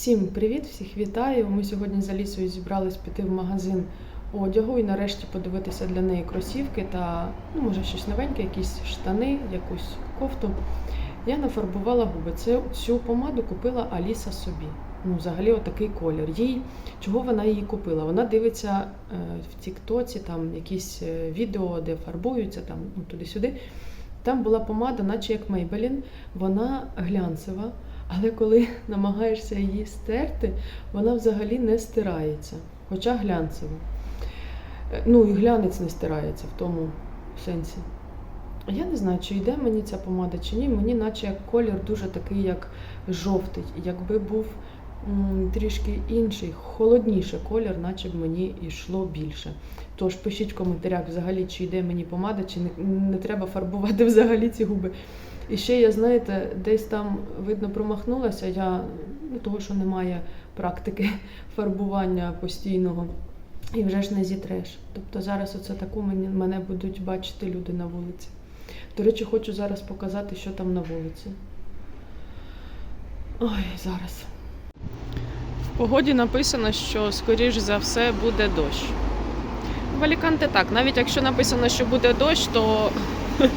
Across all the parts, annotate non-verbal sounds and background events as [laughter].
Всім привіт, всіх вітаю. Ми сьогодні з Алісою зібрались піти в магазин одягу і нарешті подивитися для неї кросівки та ну, може щось новеньке, якісь штани, якусь кофту. Я нафарбувала губи. Це цю помаду купила Аліса собі. Ну, взагалі, отакий колір. Їй чого вона її купила? Вона дивиться е, в Тіктоці там якісь е, відео, де фарбуються, там ну, туди-сюди. Там була помада, наче як Maybelline, вона глянцева. Але коли намагаєшся її стерти, вона взагалі не стирається, хоча глянцева. Е, Ну і глянець не стирається в тому сенсі. Я не знаю, чи йде мені ця помада чи ні. Мені наче як колір дуже такий, як жовтий. Якби був м, трішки інший, холодніший колір, наче б мені йшло більше. Тож пишіть в коментарях взагалі, чи йде мені помада, чи не, не треба фарбувати взагалі ці губи. І ще я, знаєте, десь там видно промахнулася. Я ну, того, що немає практики [laughs] фарбування постійного. І вже ж не зітреш. Тобто зараз оце таку мені, мене будуть бачити люди на вулиці. До речі, хочу зараз показати, що там на вулиці. Ой, зараз. В погоді написано, що скоріш за все буде дощ. В Аліканте так, навіть якщо написано, що буде дощ, то [laughs]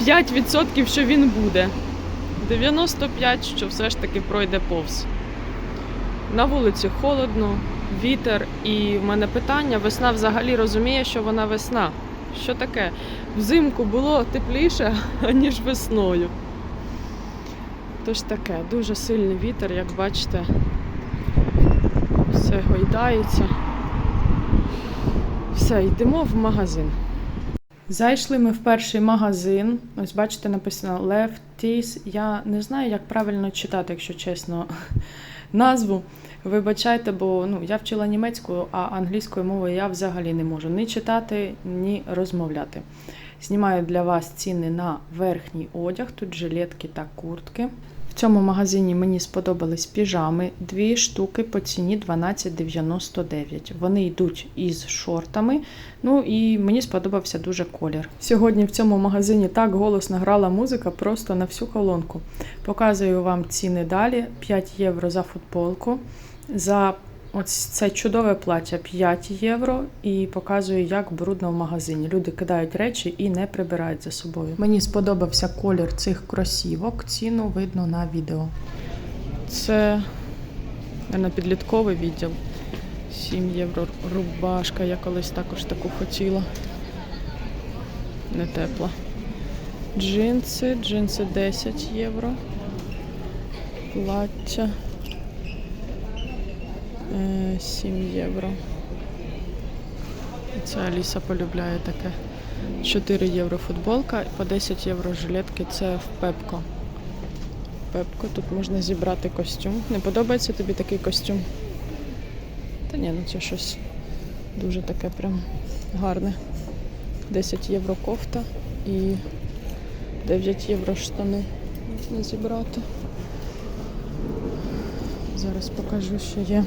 5% що він буде. 95% що все ж таки пройде повз. На вулиці холодно, вітер, і в мене питання: весна взагалі розуміє, що вона весна. Що таке? Взимку було тепліше, [laughs] аніж весною. Тож таке, дуже сильний вітер, як бачите, все гойдається. Все, йдемо в магазин. Зайшли ми в перший магазин. Ось бачите, написано Lefties. Я не знаю, як правильно читати, якщо чесно, [laughs] назву. Вибачайте, бо ну, я вчила німецькою, а англійською мовою я взагалі не можу ні читати, ні розмовляти. Знімаю для вас ціни на верхній одяг, тут жилетки та куртки. Цьому магазині мені сподобались піжами, дві штуки по ціні 12,99. Вони йдуть із шортами. Ну і мені сподобався дуже колір. Сьогодні в цьому магазині так голосно грала музика просто на всю колонку. Показую вам ціни далі: 5 євро за футболку. За ось це чудове плаття 5 євро. І показую, як брудно в магазині. Люди кидають речі і не прибирають за собою. Мені сподобався колір цих кросівок. Ціну видно на відео. Це на підлітковий відділ. 7 євро рубашка. Я колись також таку хотіла. Не тепла. Джинси, джинси 10 євро. Плаття. Е, 7 євро. Це Аліса полюбляє таке. 4 євро футболка і по 10 євро жилетки. Це в Пепко. Пепко, тут можна зібрати костюм. Не подобається тобі такий костюм? Та ні, ну це щось дуже таке прям гарне. 10 євро кофта і 9 євро штани можна зібрати. Зараз покажу, що є.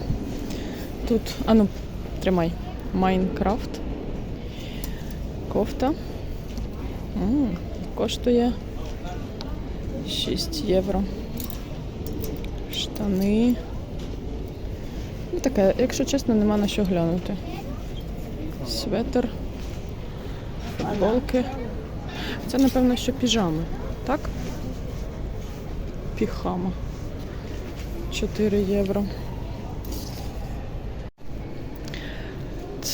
Тут, а ну, тримай. Майнкрафт. Кофта. М, коштує 6 євро. Штани. Ну таке, якщо чесно, нема на що глянути. Светер, футболки. Це, напевно, що піжами, так? Піхама. 4 євро.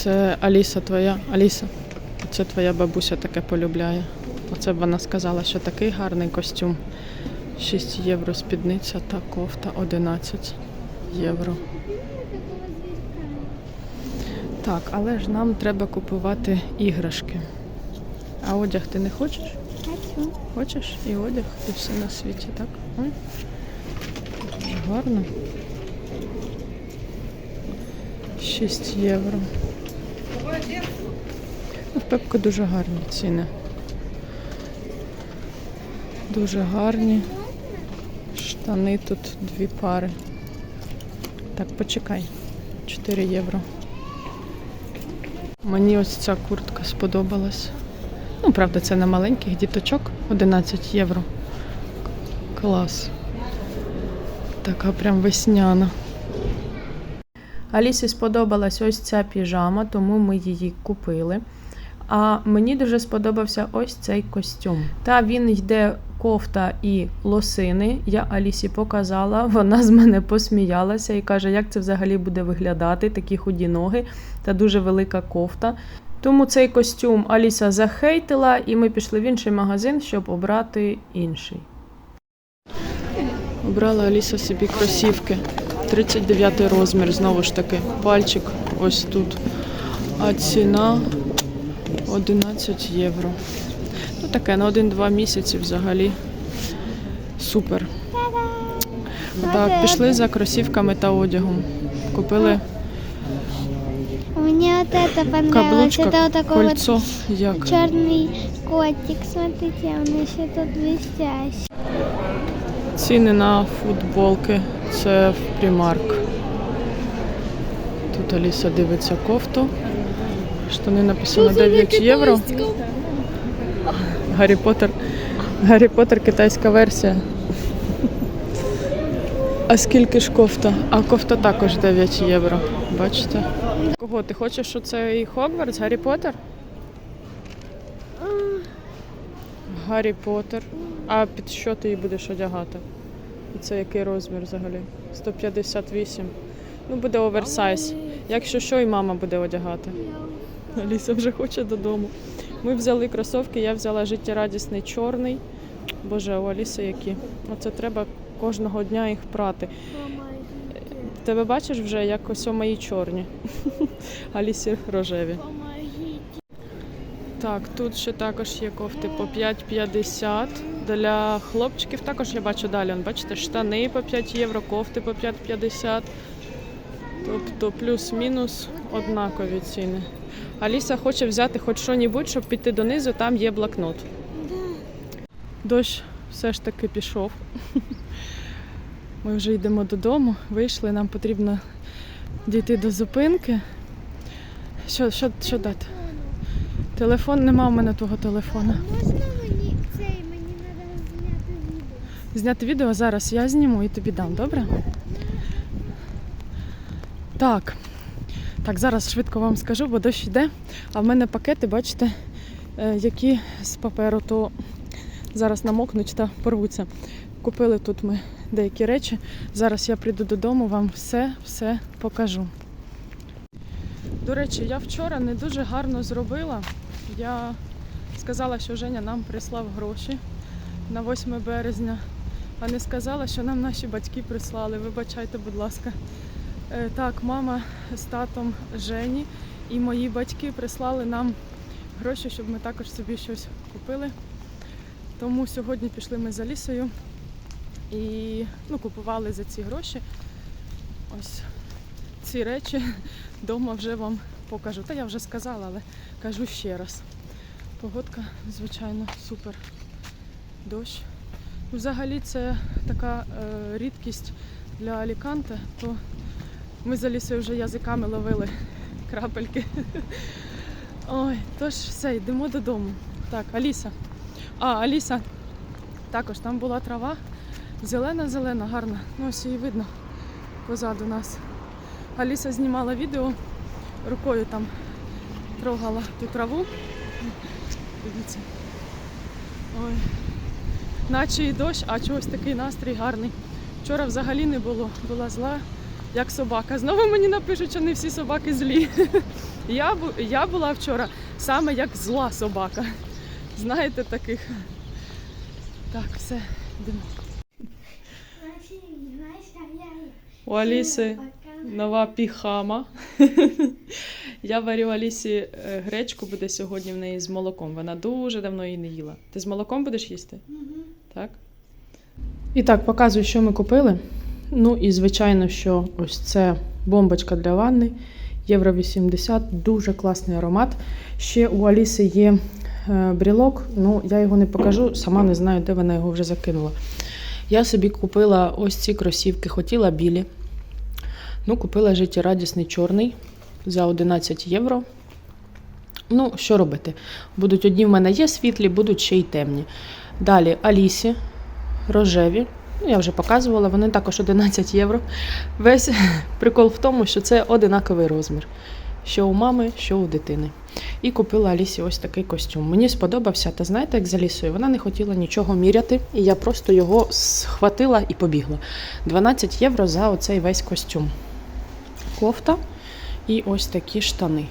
Це Аліса твоя. Аліса, це твоя бабуся таке полюбляє. Оце б вона сказала, що такий гарний костюм. 6 євро спідниця та кофта 11 євро. Так, але ж нам треба купувати іграшки. А одяг ти не хочеш? Хочу. Хочеш і одяг, і все на світі, так? Ой. Гарно. 6 євро. В Пепко дуже гарні ціни. Дуже гарні. Штани тут дві пари. Так, почекай. 4 євро. Мені ось ця куртка сподобалась. Ну, правда, це на маленьких діточок 11 євро. Клас. Така прям весняна. Алісі сподобалась ось ця піжама, тому ми її купили. А мені дуже сподобався ось цей костюм. Та він йде кофта і лосини. Я Алісі показала, [laughs] вона з мене посміялася і каже, як це взагалі буде виглядати, такі худі ноги та дуже велика кофта. Тому цей костюм Аліса захейтила, і ми пішли в інший магазин, щоб обрати інший. Обрала Аліса собі кросівки. 39 розмір, знову ж таки, пальчик ось тут. А ціна 11 євро. Ну таке на 1-2 місяці взагалі. Супер. Так, пішли за кросівками та одягом. Купили Мне вот это понравилось. каблучка, это вот такой кольцо. Як? вот черный котик. Смотрите, он еще тут блестящий. Ціни на футболки. це в Primark. Тут Аліса дивиться кофту. Штани написано 9 євро. Гаррі Поттер. Гаррі Поттер китайська версія. А скільки ж кофта? А кофта також 9 євро. Бачите? Кого? Ти хочеш, що це і Хогвартс, Гаррі Поттер? Гаррі Поттер. А під що ти її будеш одягати? І це який розмір взагалі? 158. Ну, буде оверсайз. Якщо що, і мама буде одягати. Аліса вже хоче додому. Ми взяли кросовки, я взяла життєрадісний чорний. Боже, у Аліси які. Оце треба кожного дня їх прати. Тебе бачиш вже, як ось мої чорні. Алісі рожеві. Так, тут ще також є кофти по 5,50. Для хлопчиків також я бачу далі. Бачите, штани по 5 євро, кофти по 5,50. Тобто плюс-мінус однакові ціни. Аліса хоче взяти хоч що-небудь, щоб піти донизу, там є блокнот. Дощ все ж таки пішов. [laughs] Ми вже йдемо додому, вийшли, нам потрібно дійти до зупинки. Що, що, що дати? Телефон нема у мене твого телефона. Можна мені цей, мені треба зняти відео. Зняти відео зараз я зніму і тобі дам, добре? Так. Так, зараз швидко вам скажу, бо дощ йде. А в мене пакети, бачите, е, які з паперу, то зараз намокнуть та порвуться. Купили тут ми деякі речі. Зараз я прийду додому, вам все, все покажу. До речі, я вчора не дуже гарно зробила. Я сказала, що Женя нам прислав гроші на 8 березня, а не сказала, що нам наші батьки прислали. Вибачайте, будь ласка. Е, Так, мама з татом Жені і мої батьки прислали нам гроші, щоб ми також собі щось купили. Тому сьогодні пішли ми за лісою і ну, купували за ці гроші. Ось ці речі вдома вже вам покажу. Та я вже сказала, але кажу ще раз. Погодка, звичайно, супер. Дощ. Ну, Взагалі це така е, рідкість для Аліканте, то ми за лісою вже язиками ловили крапельки. [laughs] Ой, тож все, йдемо додому. Так, Аліса. А, Аліса. Також там була трава. Зелена-зелена, гарна. Ну, ось її видно позаду нас. Аліса знімала відео, рукою там трогала ту траву. Дивіться. Ой. Наче і дощ, а чогось такий настрій гарний. Вчора взагалі не було, була зла, як собака. Знову мені напишуть, що не всі собаки злі. [laughs] Я, я була вчора саме як зла собака. Знаєте таких. Так, все, йдемо. У Аліси нова піхама. [laughs] Я варю Алісі е, гречку, буде сьогодні в неї з молоком. Вона дуже давно її не їла. Ти з молоком будеш їсти? Так? І так, показую, що ми купили. Ну і звичайно, що ось це бомбочка для ванни. Євро 80, дуже класний аромат. Ще у Аліси є е, брілок, ну я його не покажу, сама не знаю, де вона його вже закинула. Я собі купила ось ці кросівки, хотіла білі. Ну, купила життєрадісний чорний за 11 євро. Ну, що робити? Будуть одні в мене є світлі, будуть ще й темні. Далі Алісі рожеві Ну, я вже показувала, вони також 11 євро. Весь [laughs] прикол в тому, що це одинаковий розмір. Що у мами, що у дитини. І купила Алісі ось такий костюм. Мені сподобався, та знаєте, як з Алісою, вона не хотіла нічого міряти, і я просто його схватила і побігла. 12 євро за оцей весь костюм. Кофта і ось такі штани.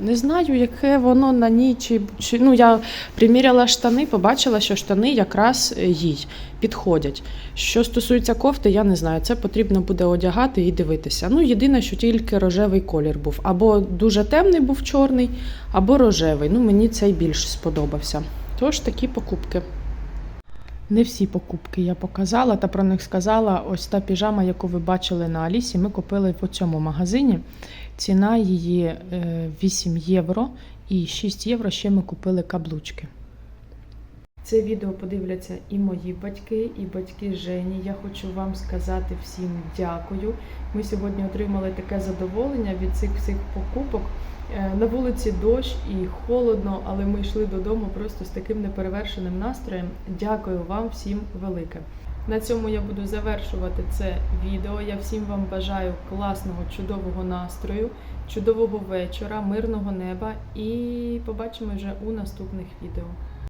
Не знаю, яке воно на ній, чи, чи ну я приміряла штани, побачила, що штани якраз е, їй підходять. Що стосується кофти, я не знаю. Це потрібно буде одягати і дивитися. Ну, єдине, що тільки рожевий колір був. Або дуже темний був чорний, або рожевий. Ну, мені цей більш сподобався. Тож такі покупки. Не всі покупки я показала та про них сказала. Ось та піжама, яку ви бачили на Алісі, ми купили в цьому магазині. Ціна її е, 8 євро і 6 євро ще ми купили каблучки. Це відео подивляться і мої батьки, і батьки Жені. Я хочу вам сказати всім дякую. Ми сьогодні отримали таке задоволення від цих всіх покупок. Е, На вулиці дощ і холодно, але ми йшли додому просто з таким неперевершеним настроєм. Дякую вам всім велике. На цьому я буду завершувати це відео. Я всім вам бажаю класного, чудового настрою, чудового вечора, мирного неба і побачимо вже у наступних відео.